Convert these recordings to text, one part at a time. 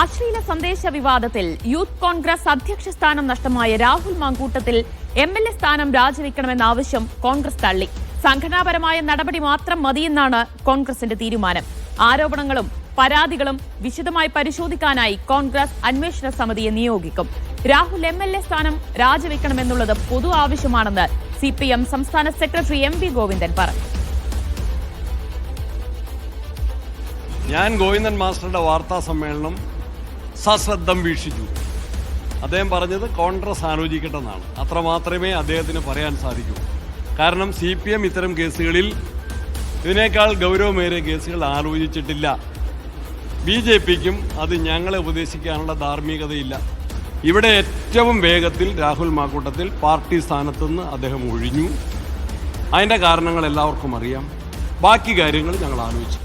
അശ്ലീല സന്ദേശ വിവാദത്തിൽ യൂത്ത് കോൺഗ്രസ് അധ്യക്ഷ സ്ഥാനം നഷ്ടമായ Rahul Mankoottathil M L A സ്ഥാനം രാജിവെക്കണമെന്ന ആവശ്യം കോൺഗ്രസ് തള്ളി. സംഘടനാപരമായ നടപടി മാത്രം മതിയെന്നാണ് കോൺഗ്രസിന്റെ തീരുമാനം. ആരോപണങ്ങളും പരാതികളും വിശദമായി പരിശോധിക്കാനായി കോൺഗ്രസ് അന്വേഷണ സമിതിയെ നിയോഗിക്കും. രാഹുൽ എം എൽ എ സ്ഥാനം രാജിവെക്കണമെന്നുള്ളത് പൊതു ആവശ്യമാണെന്ന് സി പി എം സംസ്ഥാന സെക്രട്ടറി എം വി ഗോവിന്ദൻ പറഞ്ഞു. ഞാൻ ഗോവിന്ദൻ മാസ്റ്ററുടെ വാർത്താ സമ്മേളനം സശ്രദ്ധം വീക്ഷിച്ചു. അദ്ദേഹം പറഞ്ഞത് കോൺഗ്രസ് ആലോചിക്കട്ടെന്നാണ്. അത്ര മാത്രമേ അദ്ദേഹത്തിന് പറയാൻ സാധിക്കൂ. കാരണം സി പി എം ഇത്തരം കേസുകളിൽ ഇതിനേക്കാൾ ഗൗരവമേറിയ കേസുകൾ ആലോചിച്ചിട്ടില്ല. ബി ജെ പിക്കും അത് ഞങ്ങളെ ഉപദേശിക്കാനുള്ള ധാർമ്മികതയില്ല. ഇവിടെ ഏറ്റവും വേഗത്തിൽ രാഹുൽ മാക്കൂട്ടത്തിൽ പാർട്ടി സ്ഥാനത്തുനിന്ന് അദ്ദേഹം ഒഴിഞ്ഞു. അതിന്റെ കാരണങ്ങൾ എല്ലാവർക്കും അറിയാം. ബാക്കി കാര്യങ്ങൾ ഞങ്ങൾ ആലോചിച്ചു.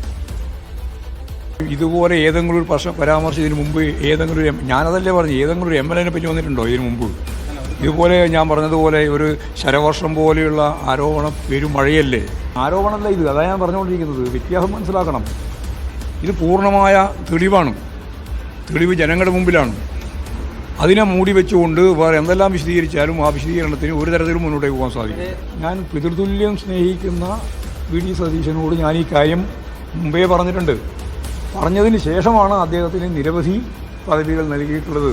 ഇതുപോലെ ഏതെങ്കിലും ഒരു പ്രശ്നം പരാമർശിച്ചതിന് മുമ്പ് ഏതെങ്കിലും ഒരു ഞാനതല്ലേ പറഞ്ഞു ഏതെങ്കിലും ഒരു എം എൽ എനെ പറ്റി വന്നിട്ടുണ്ടോ ഇതിന് മുമ്പ്? ഇതുപോലെ ഞാൻ പറഞ്ഞതുപോലെ ഒരു ശരവർഷം പോലെയുള്ള ആരോപണം പേരും മഴയല്ലേ? ആരോപണമല്ല ഇത് അതാണ് ഞാൻ പറഞ്ഞുകൊണ്ടിരിക്കുന്നത്. വ്യത്യാസം മനസ്സിലാക്കണം. ഇത് പൂർണമായ തെളിവാണ്. തെളിവ് ജനങ്ങളുടെ മുമ്പിലാണ്. അതിനെ മൂടി വെച്ചുകൊണ്ട് വേറെ എന്തെല്ലാം വിശദീകരിച്ചാലും ആ വിശദീകരണത്തിന് ഒരു തരത്തിലും മുന്നോട്ടേക്ക് പോകാൻ സാധിക്കും ഞാൻ പിതൃതുല്യം സ്നേഹിക്കുന്ന വി. ഡി. സതീശനോട് ഞാൻ ഈ കാര്യം മുമ്പേ പറഞ്ഞിട്ടുണ്ട്. പറഞ്ഞതിന് ശേഷമാണ് അദ്ദേഹത്തിന് നിരവധി പദവികൾ നൽകിയിട്ടുള്ളത്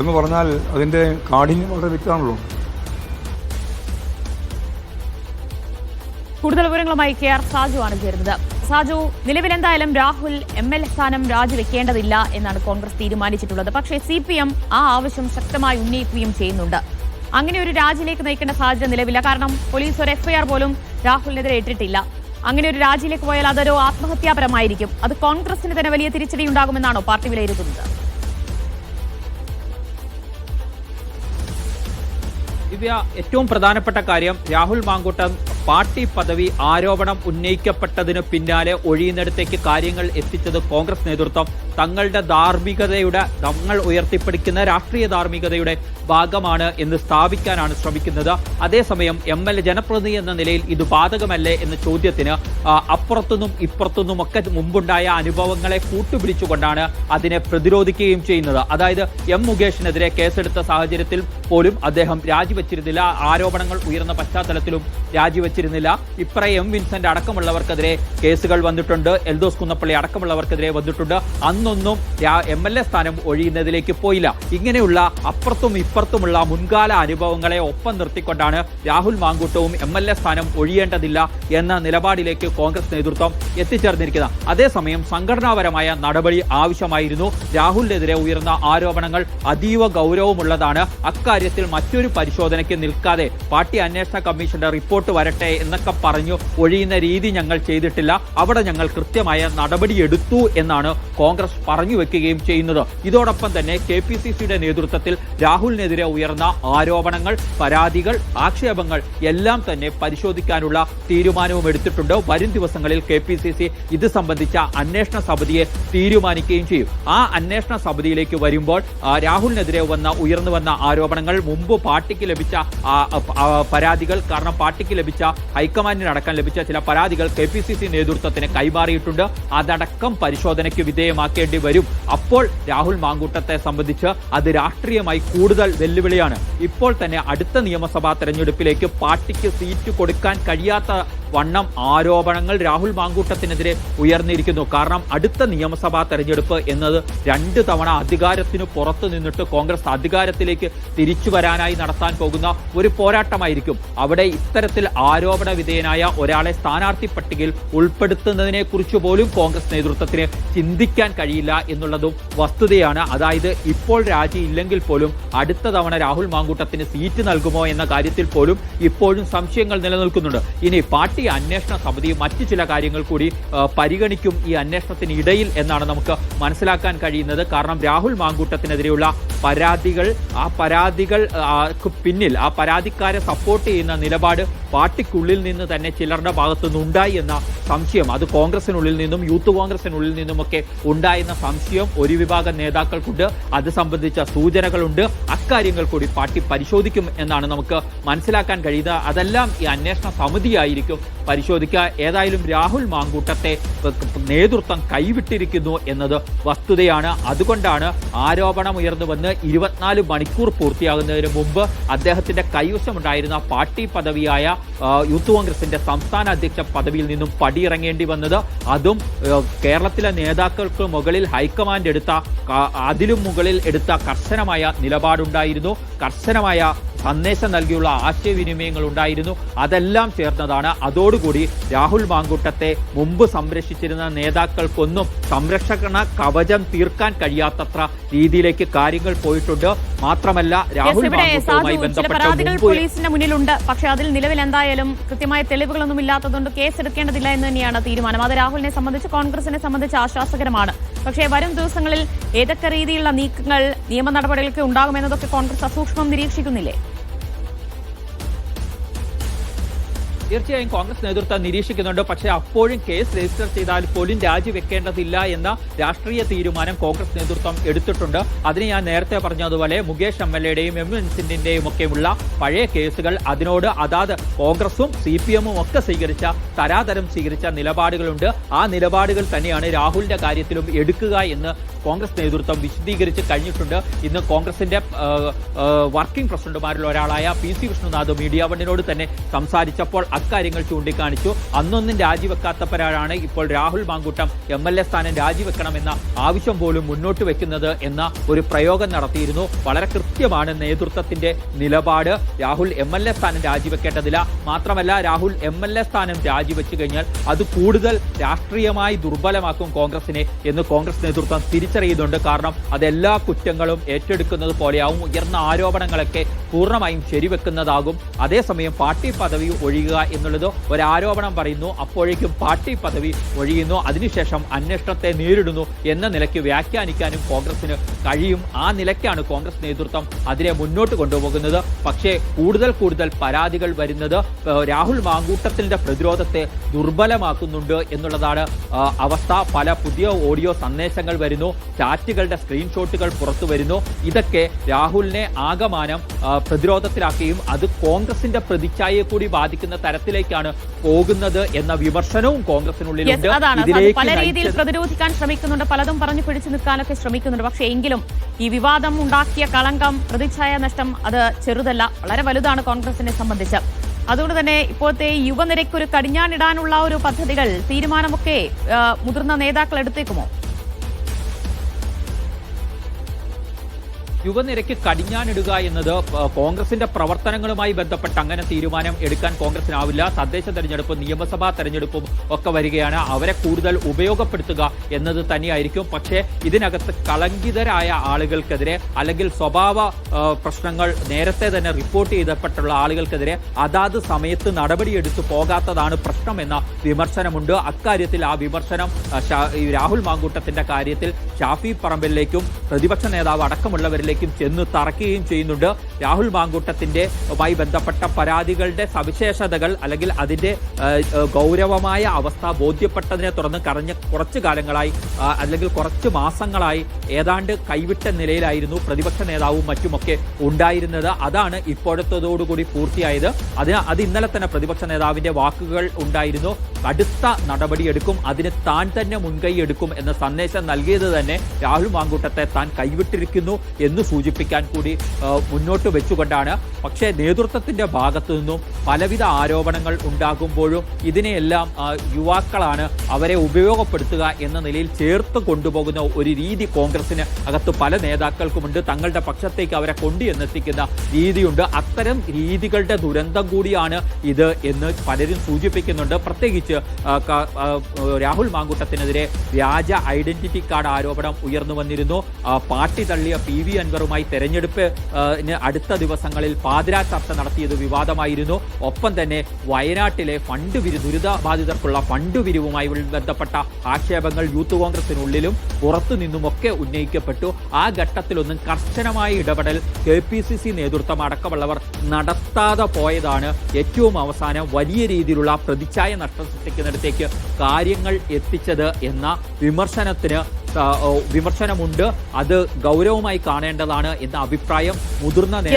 എന്ന് പറഞ്ഞാൽ അതിന്റെ കാഠിന്യം വളരെ വ്യക്തമാണല്ലോ. കൂടുതൽ വിവരങ്ങളുമായി കെ ആർ സാജു ആണ് ചേരുന്നത്. സാജു നിലവിൽ എന്തായാലും രാഹുൽ എം എൽ എ സ്ഥാനം രാജിവെക്കേണ്ടതില്ല എന്നാണ് കോൺഗ്രസ് തീരുമാനിച്ചിട്ടുള്ളത്. പക്ഷേ സി പി എം ആ ആവശ്യം ശക്തമായി ഉന്നയിക്കുകയും ചെയ്യുന്നുണ്ട്. അങ്ങനെ ഒരു രാജിയിലേക്ക് നയിക്കേണ്ട സാഹചര്യം നിലവില്ല. കാരണം പോലീസ് ഒരു എഫ്ഐആർ പോലും രാഹുലിനെതിരെ ഇട്ടിട്ടില്ല. അങ്ങനെ ഒരു രാജിയിലേക്ക് പോയാൽ അതൊരു ആത്മഹത്യാപരമായിരിക്കും. അത് കോൺഗ്രസിന് തന്നെ വലിയ തിരിച്ചടി ഉണ്ടാകുമെന്നാണോ പാർട്ടി വിലയിരുത്തുന്നത്? ഏറ്റവും പ്രധാനപ്പെട്ട കാര്യം രാഹുൽ മാങ്കൂട്ടം പാർട്ടി പദവി ആരോപണം ഉന്നയിക്കപ്പെട്ടതിനു പിന്നാലെ ഒഴിയുന്നിടത്തേക്ക് കാര്യങ്ങൾ എത്തിച്ചത് കോൺഗ്രസ് നേതൃത്വം. തങ്ങളുടെ ധാർമ്മികതയുടെ തങ്ങൾ ഉയർത്തിപ്പിടിക്കുന്ന രാഷ്ട്രീയ ധാർമ്മികതയുടെ ഭാഗമാണ് എന്ന് സ്ഥാപിക്കാനാണ് ശ്രമിക്കുന്നത്. അതേസമയം എം എൽ എ ജനപ്രതിനിധി എന്ന നിലയിൽ ഇത് ബാധകമല്ലേ എന്ന ചോദ്യത്തിന് അപ്പുറത്തുനിന്നും ഇപ്പുറത്തുനിന്നും ഒക്കെ മുമ്പുണ്ടായ അനുഭവങ്ങളെ കൂട്ടുപിടിച്ചുകൊണ്ടാണ് അതിനെ പ്രതിരോധിക്കുകയും ചെയ്യുന്നത്. അതായത് എം മുകേഷിനെതിരെ കേസെടുത്ത സാഹചര്യത്തിൽ പോലും അദ്ദേഹം രാജിവെച്ചിരുന്നില്ല. ആരോപണങ്ങൾ ഉയർന്ന പശ്ചാത്തലത്തിലും രാജിവെച്ചിരുന്നില്ല ഇപ്പറേ എം വിൻസെന്റ് അടക്കമുള്ളവർക്കെതിരെ കേസുകൾ വന്നിട്ടുണ്ട്. എൽദോസ് കുന്നപ്പള്ളി അടക്കമുള്ളവർക്കെതിരെ വന്നിട്ടുണ്ട്. അന്നൊന്നും എം എൽ എ സ്ഥാനം ഒഴിയുന്നതിലേക്ക് പോയില്ല. ഇങ്ങനെയുള്ള അപ്പുറത്തും ഇപ്പുറത്തുമുള്ള മുൻകാല അനുഭവങ്ങളെ ഒപ്പം നിർത്തിക്കൊണ്ടാണ് രാഹുൽ മാങ്കൂട്ടവും എം എൽ എ സ്ഥാനം ഒഴിയേണ്ടതില്ല എന്ന നിലപാടിലേക്ക് കോൺഗ്രസ് നേതൃത്വം എത്തിച്ചേർന്നിരിക്കുന്നത്. അതേസമയം സംഘടനാപരമായ നടപടി ആവശ്യമായിരുന്നു. രാഹുലിനെതിരെ ഉയർന്ന ആരോപണങ്ങൾ അതീവ ഗൗരവമുള്ളതാണ്. അക്കാര്യത്തിൽ മറ്റൊരു പരിശോധനയ്ക്ക് നിൽക്കാതെ പാർട്ടി അന്വേഷണ കമ്മീഷന്റെ റിപ്പോർട്ട് വരട്ടെ എന്നൊക്കെ പറഞ്ഞു ഒഴിയുന്ന രീതി ഞങ്ങൾ ചെയ്തിട്ടില്ല. അവിടെ ഞങ്ങൾ കൃത്യമായ നടപടിയെടുത്തു എന്നാണ് കോൺഗ്രസ് പറഞ്ഞു വെക്കുകയും ചെയ്യുന്നത്. ഇതോടൊപ്പം തന്നെ കെ പി സി സിയുടെ നേതൃത്വത്തിൽ രാഹുലിനെതിരെ ഉയർന്ന ആരോപണങ്ങൾ പരാതികൾ ആക്ഷേപങ്ങൾ എല്ലാം തന്നെ പരിശോധിക്കാനുള്ള തീരുമാനവും എടുത്തിട്ടുണ്ട്. വരും ദിവസങ്ങളിൽ കെ പി സി സി ഇത് സംബന്ധിച്ച അന്വേഷണ സമിതിയെ തീരുമാനിക്കുകയും ചെയ്യും. ആ അന്വേഷണ സമിതിയിലേക്ക് വരുമ്പോൾ രാഹുലിനെതിരെ വന്ന ഉയർന്നു വന്ന ആരോപണങ്ങൾ മുമ്പ് പാർട്ടിക്ക് ലഭിച്ച പരാതികൾ കാരണം പാർട്ടിക്ക് ലഭിച്ച ഹൈക്കമാൻഡിനടക്കം ലഭിച്ച ചില പരാതികൾ കെ പി സി സി നേതൃത്വത്തിന് കൈമാറിയിട്ടുണ്ട്. അതടക്കം പരിശോധനയ്ക്ക് വിധേയമാക്കേണ്ടി വരും. അപ്പോൾ രാഹുൽ മാങ്കൂട്ടത്തെ സംബന്ധിച്ച് അത് രാഷ്ട്രീയമായി കൂടുതൽ വെല്ലുവിളിയാണ്. ഇപ്പോൾ തന്നെ അടുത്ത നിയമസഭാ തെരഞ്ഞെടുപ്പിലേക്ക് പാർട്ടിക്ക് സീറ്റ് കൊടുക്കാൻ കഴിയാത്ത വണ്ണം ആരോപണങ്ങൾ രാഹുൽ മാങ്കൂട്ടത്തിനെതിരെ ഉയർന്നിരിക്കുന്നു. കാരണം അടുത്ത നിയമസഭാ തെരഞ്ഞെടുപ്പ് എന്നത് രണ്ട് തവണ അധികാരത്തിന് പുറത്ത് നിന്നിട്ട് കോൺഗ്രസ് അധികാരത്തിലേക്ക് തിരിച്ചു വരാനായി നടത്താൻ പോകുന്ന ഒരു പോരാട്ടമായിരിക്കും. അവിടെ ഇത്തരത്തിൽ ആരോപണ വിധേയനായ ഒരാളെ സ്ഥാനാർത്ഥി പട്ടികയിൽ ഉൾപ്പെടുത്തുന്നതിനെ കുറിച്ച് പോലും കോൺഗ്രസ് നേതൃത്വത്തിന് ചിന്തിക്കാൻ കഴിയില്ല എന്നുള്ളതും വസ്തുതയാണ്. അതായത് ഇപ്പോൾ രാജി ഇല്ലെങ്കിൽ പോലും അടുത്ത തവണ രാഹുൽ മാങ്കൂട്ടത്തിന് സീറ്റ് നൽകുമോ എന്ന കാര്യത്തിൽ പോലും ഇപ്പോഴും സംശയങ്ങൾ നിലനിൽക്കുന്നുണ്ട്. ഇനി പാർട്ടി അന്വേഷണ സമിതി മറ്റ് ചില കാര്യങ്ങൾ കൂടി പരിഗണിക്കും ഈ അന്വേഷണത്തിന് ഇടയിൽ എന്നാണ് നമുക്ക് മനസ്സിലാക്കാൻ കഴിയുന്നത്. കാരണം രാഹുൽ മാങ്കൂട്ടത്തിനെതിരെയുള്ള പരാതികൾ ആ പരാതികൾ പിന്നിൽ ആ പരാതിക്കാരെ സപ്പോർട്ട് ചെയ്യുന്ന നിലപാട് പാർട്ടിക്കുള്ളിൽ നിന്ന് തന്നെ ചിലരുടെ ഭാഗത്തുനിന്ന് ഉണ്ടായി എന്ന സംശയം അത് കോൺഗ്രസിനുള്ളിൽ നിന്നും യൂത്ത് കോൺഗ്രസിനുള്ളിൽ നിന്നുമൊക്കെ ഉണ്ടായെന്ന സംശയം ഒരു വിഭാഗം നേതാക്കൾക്കുണ്ട്. അത് സംബന്ധിച്ച സൂചനകളുണ്ട്. അക്കാര്യങ്ങൾ കൂടി പാർട്ടി പരിശോധിക്കും എന്നാണ് നമുക്ക് മനസ്സിലാക്കാൻ കഴിയുന്നത്. അതെല്ലാം ഈ അന്വേഷണ സമിതിയായിരിക്കും പരിശോധിക്കുക. ഏതായാലും രാഹുൽ മാങ്കൂട്ടത്തെ നേതൃത്വം കൈവിട്ടിരിക്കുന്നു എന്നത് വസ്തുതയാണ്. അതുകൊണ്ടാണ് ആരോപണം ഉയർന്നു വന്ന് ഇരുപത്തിനാല് മണിക്കൂർ പൂർത്തിയാകുന്നതിന് മുമ്പ് അദ്ദേഹത്തിന്റെ കൈവശമുണ്ടായിരുന്ന പാർട്ടി പദവിയായ യൂത്ത് കോൺഗ്രസിന്റെ സംസ്ഥാന അധ്യക്ഷ പദവിയിൽ നിന്നും പടിയിറങ്ങേണ്ടി വന്നത്. അതും കേരളത്തിലെ നേതാക്കൾക്ക് മുകളിൽ ഹൈക്കമാൻഡ് എടുത്ത അതിലും മുകളിൽ എടുത്ത കർശനമായ നിലപാടുണ്ടായിരുന്നു. കർശനമായ സന്ദേശം നൽകിയുള്ള ആശയവിനിമയങ്ങൾ ഉണ്ടായിരുന്നു. അതെല്ലാം ചേർന്നതാണ്. അതോടുകൂടി രാഹുൽ മാങ്കൂട്ടത്തെ മുമ്പ് സംരക്ഷിച്ചിരുന്ന നേതാക്കൾക്കൊന്നും സംരക്ഷണ കവചം തീർക്കാൻ കഴിയാത്തത്ര രീതിയിലേക്ക് കാര്യങ്ങൾ പോയിട്ടുണ്ട്. മാത്രമല്ല രാഹുൽ ചില ബന്ധപ്പെട്ട പരാതികൾ പോലീസിന്റെ മുന്നിലുണ്ട്. പക്ഷേ അതിൽ നിലവിൽ എന്തായാലും കൃത്യമായ തെളിവുകളൊന്നും ഇല്ലാത്തതുകൊണ്ട് കേസ് എടുക്കേണ്ടതില്ല എന്ന് തന്നെയാണ് തീരുമാനം. അത് രാഹുലിനെ സംബന്ധിച്ച് കോൺഗ്രസിനെ സംബന്ധിച്ച് ആശ്വാസകരമാണ്. പക്ഷേ വരും ദിവസങ്ങളിൽ ഏതൊക്കെ രീതിയിലുള്ള നീക്കങ്ങൾ നിയമ നടപടികളൊക്കെ ഉണ്ടാകുമെന്നതൊക്കെ കോൺഗ്രസ് അസൂക്ഷ്മം നിരീക്ഷിക്കുന്നില്ലേ? തീർച്ചയായും കോൺഗ്രസ് നേതൃത്വം നിരീക്ഷിക്കുന്നുണ്ട്. പക്ഷേ അപ്പോഴും കേസ് രജിസ്റ്റർ ചെയ്താൽ പോലും രാജിവെക്കേണ്ടതില്ല എന്ന രാഷ്ട്രീയ തീരുമാനം കോൺഗ്രസ് നേതൃത്വം എടുത്തിട്ടുണ്ട്. അതിന് ഞാൻ നേരത്തെ പറഞ്ഞതുപോലെ മുകേഷ് എം എൽ എയുടെയും എം വിൻസിന്റിന്റെയും ഒക്കെയുള്ള പഴയ കേസുകൾ അതിനോട് അതാത് കോൺഗ്രസും സി പി എമ്മും ഒക്കെ സ്വീകരിച്ച തരാതരം സ്വീകരിച്ച നിലപാടുകളുണ്ട്. ആ നിലപാടുകൾ തന്നെയാണ് രാഹുലിന്റെ കാര്യത്തിലും എടുക്കുക എന്ന് കോൺഗ്രസ് നേതൃത്വം വിശദീകരിച്ച് കഴിഞ്ഞിട്ടുണ്ട്. ഇന്ന് കോൺഗ്രസിന്റെ വർക്കിംഗ് പ്രസിഡന്റുമാരിൽ ഒരാളായ പി സി വിഷ്ണുനാഥ് മീഡിയ വണ്ണിനോട് തന്നെ സംസാരിച്ചപ്പോൾ അക്കാര്യങ്ങൾ ചൂണ്ടിക്കാണിച്ചു. അന്നൊന്നും രാജിവെക്കാത്തവരാണ് ഇപ്പോൾ Rahul Mankoottam M L A സ്ഥാനം രാജിവെക്കണമെന്ന ആവശ്യം പോലും മുന്നോട്ട് വെക്കുന്നത് എന്ന ഒരു പ്രയോഗം നടത്തിയിരുന്നു. വളരെ കൃത്യമാണ് നേതൃത്വത്തിന്റെ നിലപാട്. രാഹുൽ എം എൽ എ സ്ഥാനം രാജിവെക്കേണ്ടതില്ല. മാത്രമല്ല രാഹുൽ എം എൽ എ സ്ഥാനം രാജിവെച്ചു കഴിഞ്ഞാൽ അത് കൂടുതൽ രാഷ്ട്രീയമായി ദുർബലമാക്കും കോൺഗ്രസിനെ എന്ന് കോൺഗ്രസ് നേതൃത്വം തിരിച്ചറിയുന്നുണ്ട്. കാരണം അതെല്ലാ കുറ്റങ്ങളും ഏറ്റെടുക്കുന്നത് പോലെയാവും. ഉയർന്ന ആരോപണങ്ങളൊക്കെ പൂർണമായും ശരിവെക്കുന്നതാകും. അതേസമയം പാർട്ടി പദവി ഒഴിയുക എന്നുള്ളത് ഒരു ആരോപണം പറയുന്നു. അപ്പോഴേക്കും പാർട്ടി പദവി ഒഴിയുന്നു. അതിനുശേഷം അന്വേഷണത്തെ നേരിടുന്നു എന്ന നിലയ്ക്ക് വ്യാഖ്യാനിക്കാനും കോൺഗ്രസിന് കഴിയും. ആ നിലയ്ക്കാണ് കോൺഗ്രസ് നേതൃത്വം അതിനെ മുന്നോട്ട് കൊണ്ടുപോകുന്നത്. പക്ഷേ കൂടുതൽ കൂടുതൽ പരാതികൾ വരുന്നത് രാഹുൽ മാങ്കൂട്ടത്തിന്റെ പ്രതിരോധത്തെ ദുർബലമാക്കുന്നുണ്ട് എന്നുള്ളതാണ് അവസ്ഥ. പല പുതിയ ഓഡിയോ സന്ദേശങ്ങൾ വരുന്നു. ചാറ്റുകളുടെ സ്ക്രീൻഷോട്ടുകൾ പുറത്തു വരുന്നു. ഇതൊക്കെ രാഹുലിനെ ആകമാനം പ്രതിരോധത്തിലാക്കുകയും അത് കോൺഗ്രസിന്റെ പ്രതിച്ഛായയെ കൂടി ബാധിക്കുന്ന തരത്തിലേക്കാണ് പോകുന്നത് എന്ന വിമർശനവും കോൺഗ്രസിനുള്ളിലുണ്ട്. അതാണ്. പല രീതിയിൽ പ്രതിരോധിക്കാൻ ശ്രമിക്കുന്നുണ്ട്. പലതും പറഞ്ഞു പിടിച്ചു നിൽക്കാനൊക്കെ ശ്രമിക്കുന്നുണ്ട്. പക്ഷേ എങ്കിലും ഈ വിവാദം ഉണ്ടാക്കിയ കളങ്കം പ്രതിച്ഛായ നഷ്ടം അത് ചെറുതല്ല വളരെ വലുതാണ് കോൺഗ്രസിനെ സംബന്ധിച്ച്. അതുകൊണ്ട് തന്നെ ഇപ്പോഴത്തെ യുവനിരയ്ക്ക് ഒരു കടിഞ്ഞാണിടാനുള്ള ഒരു പദ്ധതികൾ തീരുമാനമൊക്കെ മുതിർന്ന നേതാക്കൾ എടുത്തേക്കുമോ? യുവനിരയ്ക്ക് കടിഞ്ഞാനിടുക എന്നത് കോൺഗ്രസിന്റെ പ്രവർത്തനങ്ങളുമായി ബന്ധപ്പെട്ട് അങ്ങനെ തീരുമാനം എടുക്കാൻ കോൺഗ്രസിനാവില്ല. തദ്ദേശ തെരഞ്ഞെടുപ്പും നിയമസഭാ തെരഞ്ഞെടുപ്പും ഒക്കെ വരികയാണ്. അവരെ കൂടുതൽ ഉപയോഗപ്പെടുത്തുക എന്നത് തന്നെയായിരിക്കും. പക്ഷേ ഇതിനകത്ത് കളങ്കിതരായ ആളുകൾക്കെതിരെ അല്ലെങ്കിൽ സ്വഭാവ പ്രശ്നങ്ങൾ നേരത്തെ തന്നെ റിപ്പോർട്ട് ചെയ്തപ്പെട്ടുള്ള ആളുകൾക്കെതിരെ അതാത് സമയത്ത് നടപടിയെടുത്തു പോകാത്തതാണ് പ്രശ്നമെന്ന വിമർശനമുണ്ട്. അക്കാര്യത്തിൽ ആ വിമർശനം രാഹുൽ മാങ്കൂട്ടത്തിന്റെ കാര്യത്തിൽ ഷാഫി പറമ്പിലേക്കും പ്രതിപക്ഷ നേതാവ് അടക്കമുള്ളവരിലേക്കും ചെന്ന് തറക്കുകയും ചെയ്യുന്നുണ്ട്. രാഹുൽ മാങ്കൂട്ടത്തിന്റെ മായി ബന്ധപ്പെട്ട പരാതികളുടെ സവിശേഷതകൾ അല്ലെങ്കിൽ അതിന്റെ ഗൗരവമായ അവസ്ഥ ബോധ്യപ്പെട്ടതിനെ തുടർന്ന് കറഞ്ഞ കുറച്ചു കാലങ്ങളായി അല്ലെങ്കിൽ കുറച്ച് മാസങ്ങളായി ഏതാണ്ട് കൈവിട്ട നിലയിലായിരുന്നു പ്രതിപക്ഷ നേതാവും മറ്റുമൊക്കെ ഉണ്ടായിരുന്നത്. അതാണ് ഇപ്പോഴത്തതോടുകൂടി പൂർത്തിയായത്. അതിന് അത് ഇന്നലെ തന്നെ പ്രതിപക്ഷ നേതാവിന്റെ വാക്കുകൾ ഉണ്ടായിരുന്നു. കടുത്ത നടപടിയെടുക്കും അതിന് താൻ തന്നെ മുൻകൈ എടുക്കും എന്ന സന്ദേശം നൽകിയത് തന്നെ രാഹുൽ മാങ്കൂട്ടത്തെ താൻ കൈവിട്ടിരിക്കുന്നു എന്ന് സൂചിപ്പിക്കാൻ കൂടി മുന്നോട്ട് വെച്ചുകൊണ്ടാണ്. പക്ഷേ നേതൃത്വത്തിന്റെ ഭാഗത്തു നിന്നും പലവിധ ആരോപണങ്ങൾ ഉണ്ടാകുമ്പോഴും ഇതിനെയെല്ലാം യുവാക്കളാണ് അവരെ ഉപയോഗപ്പെടുത്തുക എന്ന നിലയിൽ ചേർത്ത് കൊണ്ടുപോകുന്ന ഒരു രീതി കോൺഗ്രസിന് അകത്ത് പല നേതാക്കൾക്കുമുണ്ട്. തങ്ങളുടെ പക്ഷത്തേക്ക് അവരെ കൊണ്ടുവന്നെത്തിക്കുന്ന രീതിയുണ്ട്. അത്തരം രീതികളുടെ ദുരന്തം കൂടിയാണ് ഇത് എന്ന് പലരും സൂചിപ്പിക്കുന്നുണ്ട്. പ്രത്യേകിച്ച് രാഹുൽ മാങ്കൂട്ടത്തിനെതിരെ വ്യാജ ഐഡന്റിറ്റി കാർഡ് ആരോപണം ഉയർന്നു വന്നിരുന്നു. പാർട്ടി തള്ളിയ പി വി അൻവറുമായി തെരഞ്ഞെടുപ്പ് അടുത്ത ദിവസങ്ങളിൽ പാതിരാ ചർച്ച നടത്തിയത് വിവാദമായിരുന്നു. ഒപ്പം തന്നെ വയനാട്ടിലെ ഫണ്ട് വിരി ദുരിതബാധിതർക്കുള്ള ഫണ്ട് വിരിവുമായി ബന്ധപ്പെട്ട ആക്ഷേപങ്ങൾ യൂത്ത് കോൺഗ്രസിനുള്ളിലും പുറത്തു നിന്നുമൊക്കെ ഉന്നയിക്കപ്പെട്ടു. ആ ഘട്ടത്തിലൊന്നും കർശനമായ ഇടപെടൽ കെ പി സി സി നേതൃത്വം അടക്കമുള്ളവർ നടത്താതെ പോയതാണ് ഏറ്റവും അവസാനം വലിയ രീതിയിലുള്ള പ്രതിച്ഛായ നഷ്ടം സൃഷ്ടിക്കുന്നിടത്തേക്ക് കാര്യങ്ങൾ എത്തിച്ചത് എന്ന വിമർശനത്തിന് വിമർശനമുണ്ട്. അത് ഗൗരവമായി കാണേണ്ടതാണ് എന്ന അഭിപ്രായം മുതിർന്ന ഉണ്ട്.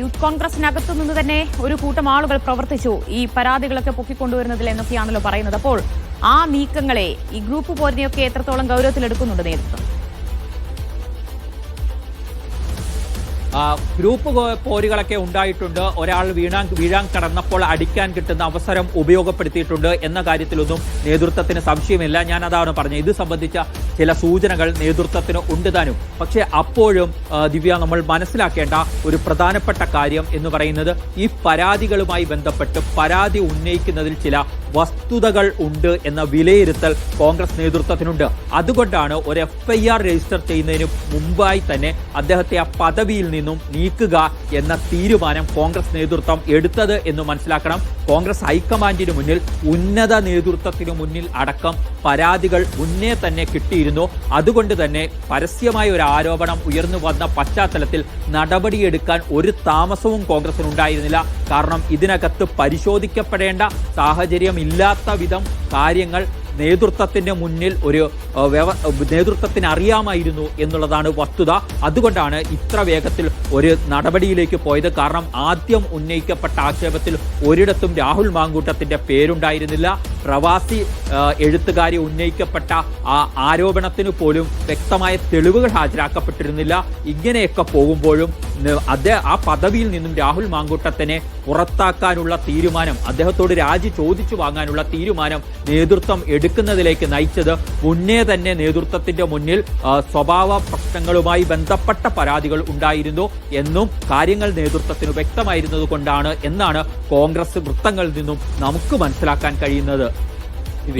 യൂത്ത് കോൺഗ്രസിനകത്തു നിന്ന് തന്നെ ഒരു കൂട്ടം ആളുകൾ പ്രവർത്തിച്ചു. ഈ പരാതികളൊക്കെ പൊക്കിക്കൊണ്ടുവരുന്നതിൽ എന്നൊക്കെയാണല്ലോ പറയുന്നത്. അപ്പോൾ ആ നീക്കങ്ങളെ ഈ ഗ്രൂപ്പ് പോരിനെയൊക്കെ എത്രത്തോളം ഗൗരവത്തിലെടുക്കുന്നുണ്ട് നേതൃത്വം? ഗ്രൂപ്പ് പോരുകളൊക്കെ ഉണ്ടായിട്ടുണ്ട്. ഒരാൾ വീണാൻ വീഴാൻ കടന്നപ്പോൾ അടിക്കാൻ കിട്ടുന്ന അവസരം ഉപയോഗപ്പെടുത്തിയിട്ടുണ്ട് എന്ന കാര്യത്തിലൊന്നും നേതൃത്വത്തിന് സംശയമില്ല. ഞാൻ അതാണ് പറഞ്ഞത്. ഇത് സംബന്ധിച്ച ചില സൂചനകൾ നേതൃത്വത്തിന് ഉണ്ട് താനും. പക്ഷേ അപ്പോഴും ദിവ്യ നമ്മൾ മനസ്സിലാക്കേണ്ട ഒരു പ്രധാനപ്പെട്ട കാര്യം എന്ന് പറയുന്നത് ഈ പരാതികളുമായി ബന്ധപ്പെട്ട് പരാതി ഉന്നയിക്കുന്നതിൽ ചില വസ്തുതകൾ ഉണ്ട് എന്ന വിലയിരുത്തൽ കോൺഗ്രസ് നേതൃത്വത്തിനുണ്ട്. അതുകൊണ്ടാണ് ഒരു എഫ് ഐ ആർ രജിസ്റ്റർ ചെയ്യുന്നതിന് മുമ്പായി തന്നെ അദ്ദേഹത്തെ ആ പദവിയിൽ നിന്നും നീക്കുക എന്ന തീരുമാനം കോൺഗ്രസ് നേതൃത്വം എടുത്തത് എന്ന് മനസ്സിലാക്കണം. കോൺഗ്രസ് ഹൈക്കമാൻഡിന് മുന്നിൽ ഉന്നത നേതൃത്വത്തിന് മുന്നിൽ അടക്കം പരാതികൾ മുന്നേ തന്നെ കിട്ടിയിരുന്നു. അതുകൊണ്ട് തന്നെ പരസ്യമായ ഒരു ആരോപണം ഉയർന്നു വന്ന പശ്ചാത്തലത്തിൽ നടപടിയെടുക്കാൻ ഒരു താമസവും കോൺഗ്രസിന് ഉണ്ടായിരുന്നില്ല കാരണം ഇതിനകത്ത് പരിശോധിക്കപ്പെടേണ്ട സാഹചര്യം ഇല്ലാത്ത വിധം കാര്യങ്ങൾ നേതൃത്വത്തിന്റെ മുന്നിൽ ഒരു വ്യവ- നേതൃത്വത്തിന് അറിയാമായിരുന്നു എന്നുള്ളതാണ് വസ്തുത. അതുകൊണ്ടാണ് ഇത്ര വേഗത്തിൽ ഒരു നടപടിയിലേക്ക് പോയത്. കാരണം ആദ്യം ഉന്നയിക്കപ്പെട്ട ആക്ഷേപത്തിൽ ഒരിടത്തും രാഹുൽ മാങ്കൂട്ടത്തിന്റെ പേരുണ്ടായിരുന്നില്ല. പ്രവാസി എഴുത്തുകാരി ഉന്നയിക്കപ്പെട്ട ആ ആരോപണത്തിന് പോലും വ്യക്തമായ തെളിവുകൾ ഹാജരാക്കപ്പെട്ടിരുന്നില്ല ഇങ്ങനെയൊക്കെ പോകുമ്പോഴും അദ്ദേഹം ആ പദവിയിൽ നിന്നും രാഹുൽ മാങ്കൂട്ടത്തിനെ പുറത്താക്കാനുള്ള തീരുമാനം അദ്ദേഹത്തോട് രാജി ചോദിച്ചു വാങ്ങാനുള്ള തീരുമാനം നേതൃത്വം എടുക്കുന്നതിലേക്ക് നയിച്ചത് മുന്നേ തന്നെ നേതൃത്വത്തിന്റെ മുന്നിൽ സ്വഭാവ പ്രശ്നങ്ങളുമായി ബന്ധപ്പെട്ട പരാതികൾ ഉണ്ടായിരുന്നു എന്നും കാര്യങ്ങൾ നേതൃത്വത്തിന് വ്യക്തമായിരുന്നത് കൊണ്ടാണ് എന്നാണ് കോൺഗ്രസ് വൃത്തങ്ങളിൽ നിന്നും നമുക്ക് മനസ്സിലാക്കാൻ കഴിയുന്നത്.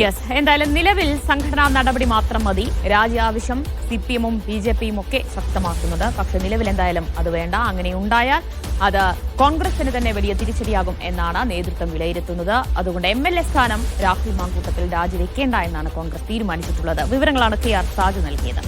യെസ് എന്തായാലും നിലവിൽ സംഘടനാ നടപടി മാത്രം മതി. രാജി ആവശ്യം സി പി എമ്മും ബി ജെ പിയും ഒക്കെ ശക്തമാക്കുന്നത്. പക്ഷെ നിലവിൽ എന്തായാലും അത് വേണ്ട. അങ്ങനെ ഉണ്ടായാൽ അത് കോൺഗ്രസിന് തന്നെ വലിയ തിരിച്ചടിയാകും എന്നാണ് നേതൃത്വം വിലയിരുത്തുന്നത്. അതുകൊണ്ട് എം എൽ എ സ്ഥാനം രാഹുൽ മാങ്കൂട്ടത്തിൽ രാജിവെക്കേണ്ട എന്നാണ് കോൺഗ്രസ് തീരുമാനിച്ചിട്ടുള്ളത്. വിവരങ്ങളാണ് കെ ആർ സാജു നൽകിയത്.